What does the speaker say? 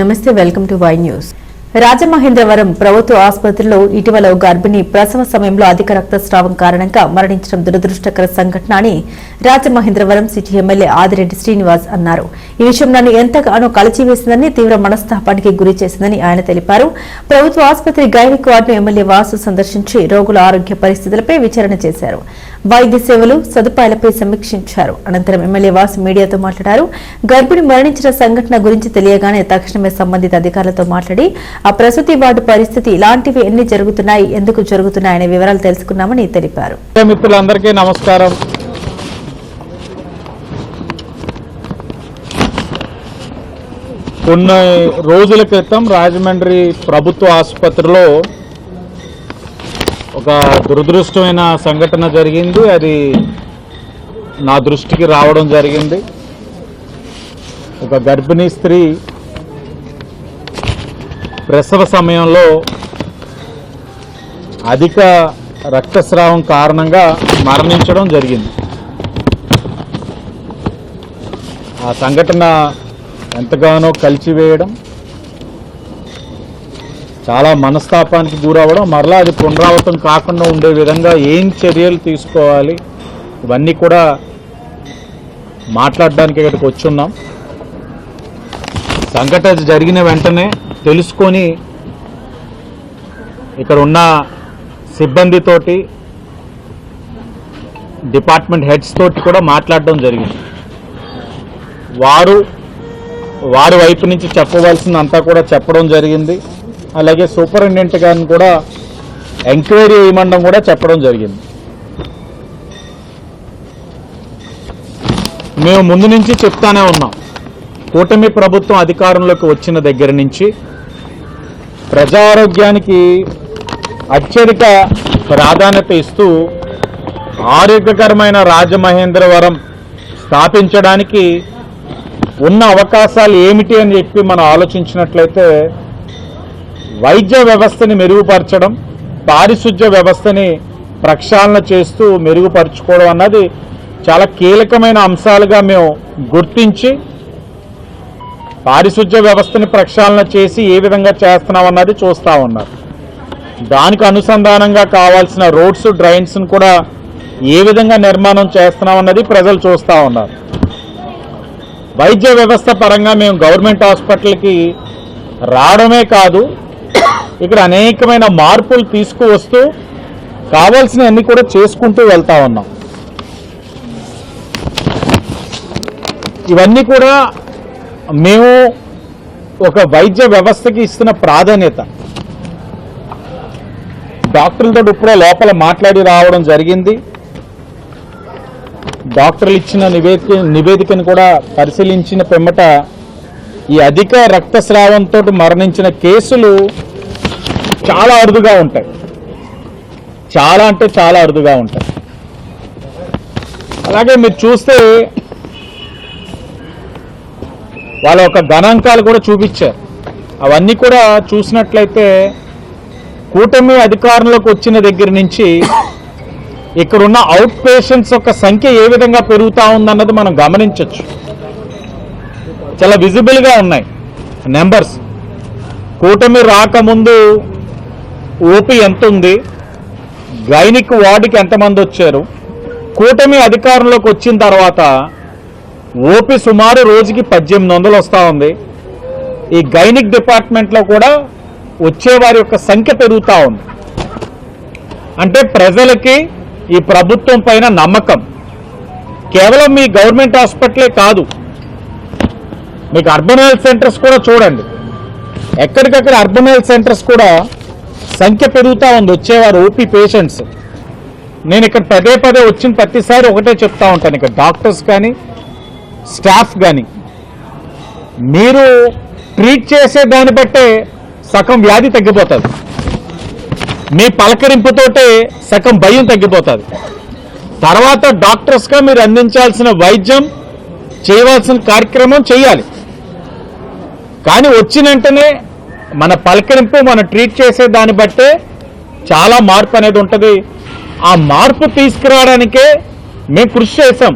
నమస్తే welcome to Y News. Rajamahendravaram ప్రభుత్వ ఆసుపత్రిలో ఇటీవల గర్భిణి ప్రసవ సమయంలో అధిక రక్తస్రావం కారణంగా మరణించడం దురదృష్టకర సంఘటన అని రాజమహేంద్రవరం సిటీ ఎమ్మెల్యే ఆదిరెడ్డి శ్రీనివాస్ అన్నారు. ఈ విషయం నన్ను ఎంతగానో కలిచివేసిందని తీవ్ర మనస్తాపానికి గురి చేసిందని ఆయన తెలిపారు. ప్రభుత్వ ఆసుపత్రి గైనిక్ వార్డును ఎమ్మెల్యే వాసు సందర్శించి రోగుల ఆరోగ్య పరిస్థితులపై విచారణ చేశారు. వైద్య సేవలు సదుపాయాలపై సమీక్షించారు. అనంతరం ఎమ్మెల్యే వాసు మీడియాతో మాట్లాడారు. గర్భిణి మరణించిన సంఘటన గురించి తెలియగానే తక్షణమే సంబంధిత అధికారులతో మాట్లాడి ఆ ప్రసూతి వార్డు పరిస్థితి ఇలాంటివి ఎన్ని జరుగుతున్నాయి ఎందుకు జరుగుతున్నాయనే వివరాలు తెలుసుకున్నామని తెలిపారు. మిత్రులందరికీ నమస్కారం. కొన్ని రోజుల క్రితం రాజమండ్రి ప్రభుత్వ ఆసుపత్రిలో ఒక దురదృష్టమైన సంఘటన జరిగింది. అది నా దృష్టికి రావడం జరిగింది. ఒక గర్భిణీ స్త్రీ ప్రసవ సమయంలో అధిక రక్తస్రావం కారణంగా మరణించడం జరిగింది. ఆ సంఘటన ఎంతగానో కలిచివేయడం చాలా మనస్తాపానికి గురవ్వడం మరలా అది పునరావృతం కాకుండా ఉండే విధంగా ఏం చర్యలు తీసుకోవాలి? ఇవన్నీ కూడా మాట్లాడడానికి ఇక్కడికి వచ్చున్నాం. సంఘటన జరిగిన వెంటనే తెలుసుకొని ఇక్కడ ఉన్న సిబ్బందితోటి డిపార్ట్మెంట్ హెడ్స్ తోటి కూడా మాట్లాడడం జరిగింది. వారు వారి వైపు నుంచి చెప్పవలసిందంతా కూడా చెప్పడం జరిగింది. అలాగే సూపరింటెండెంట్ గారిని కూడా ఎంక్వైరీ చేయమండం కూడా చెప్పడం జరిగింది. మేము ముందు నుంచి చెప్తానే ఉన్నాం. కూటమి ప్రభుత్వం అధికారంలోకి వచ్చిన దగ్గర నుంచి ప్రజారోగ్యానికి అత్యధిక ప్రాధాన్యత ఇస్తూ ఆరోగ్యకరమైన రాజమహేంద్రవరం స్థాపించడానికి ఉన్న అవకాశాలు ఏమిటి అని చెప్పి మనం ఆలోచించినట్లయితే వైద్య వ్యవస్థని మెరుగుపరచడం పారిశుధ్య వ్యవస్థని ప్రక్షాళన చేస్తూ మెరుగుపరుచుకోవడం అన్నది చాలా కీలకమైన అంశాలుగా మేము గుర్తించి పారిశుధ్య వ్యవస్థని ప్రక్షాళన చేసి ఏ విధంగా చేస్తున్నాం అన్నది చూస్తూ ఉన్నారు. దానికి అనుసంధానంగా కావాల్సిన రోడ్స్ డ్రైన్స్ను కూడా ఏ విధంగా నిర్మాణం చేస్తున్నాం అన్నది ప్రజలు చూస్తూ ఉన్నారు. వైద్య వ్యవస్థ పరంగా మేము గవర్నమెంట్ హాస్పిటల్కి రావడమే కాదు ఇక్కడ అనేకమైన మార్పులు తీసుకువస్తూ కావాల్సిన అన్ని కూడా చేసుకుంటూ వెళ్తా ఉన్నాం. ఇవన్నీ కూడా మేము ఒక వైద్య వ్యవస్థకి ఇస్తున్న ప్రాధాన్యత. డాక్టర్లతో ఇప్పుడే లోపల మాట్లాడి రావడం జరిగింది. డాక్టర్లు ఇచ్చిన నివేదిక నివేదికను కూడా పరిశీలించిన పిమ్మట ఈ అధిక రక్తస్రావంతో మరణించిన కేసులు చాలా అరుదుగా ఉంటాయి. చాలా అంటే చాలా అరుదుగా ఉంటాయి. అలాగే మీరు చూస్తే వాళ్ళ యొక్క గణాంకాలు కూడా చూపించారు. అవన్నీ కూడా చూసినట్లయితే కూటమి అధికారంలోకి వచ్చిన దగ్గర నుంచి ఇక్కడున్న అవుట్ పేషెంట్స్ యొక్క సంఖ్య ఏ విధంగా పెరుగుతూ ఉందన్నది మనం గమనించవచ్చు చాలా విజిబుల్గా ఉన్నాయి. నెంబర్స్ కూటమి రాకముందు ఓపీ ఎంత ఉంది గైనిక్ వార్డుకి ఎంతమంది వచ్చారు? కూటమి అధికారంలోకి వచ్చిన తర్వాత ఓపీ సుమారు రోజుకి పద్దెనిమిది వందలు వస్తూ ఉంది. ఈ గైనిక్ డిపార్ట్మెంట్లో కూడా వచ్చేవారి యొక్క సంఖ్య పెరుగుతూ ఉంది. అంటే ప్రజలకి ఈ ప్రభుత్వం పైన నమ్మకం. కేవలం మీ గవర్నమెంట్ హాస్పిటలే కాదు మీకు అర్బన్ హెల్త్ సెంటర్స్ కూడా చూడండి. ఎక్కడికక్కడ అర్బన్ హెల్త్ సెంటర్స్ కూడా సంఖ్య పెరుగుతూ ఉంది. వచ్చేవారు ఓపీ పేషెంట్స్ నేను ఇక్కడ పదే పదే వచ్చిన ప్రతిసారి ఒకటే చెప్తా ఉంటాను. ఇక్కడ డాక్టర్స్ కానీ స్టాఫ్ కానీ మీరు ట్రీట్ చేసే దాన్ని బట్టే సగం వ్యాధి తగ్గిపోతుంది. మీ పలకరింపుతోటే సగం భయం తగ్గిపోతుంది. తర్వాత డాక్టర్స్గా మీరు అందించాల్సిన వైద్యం చేయవలసిన కార్యక్రమం చేయాలి. కానీ వచ్చిన వెంటనే మన పలకరింపు మనం ట్రీట్ చేసే దాన్ని బట్టే చాలా మార్పు అనేది ఉంటుంది. ఆ మార్పు తీసుకురావడానికే మేము కృషి చేసాం.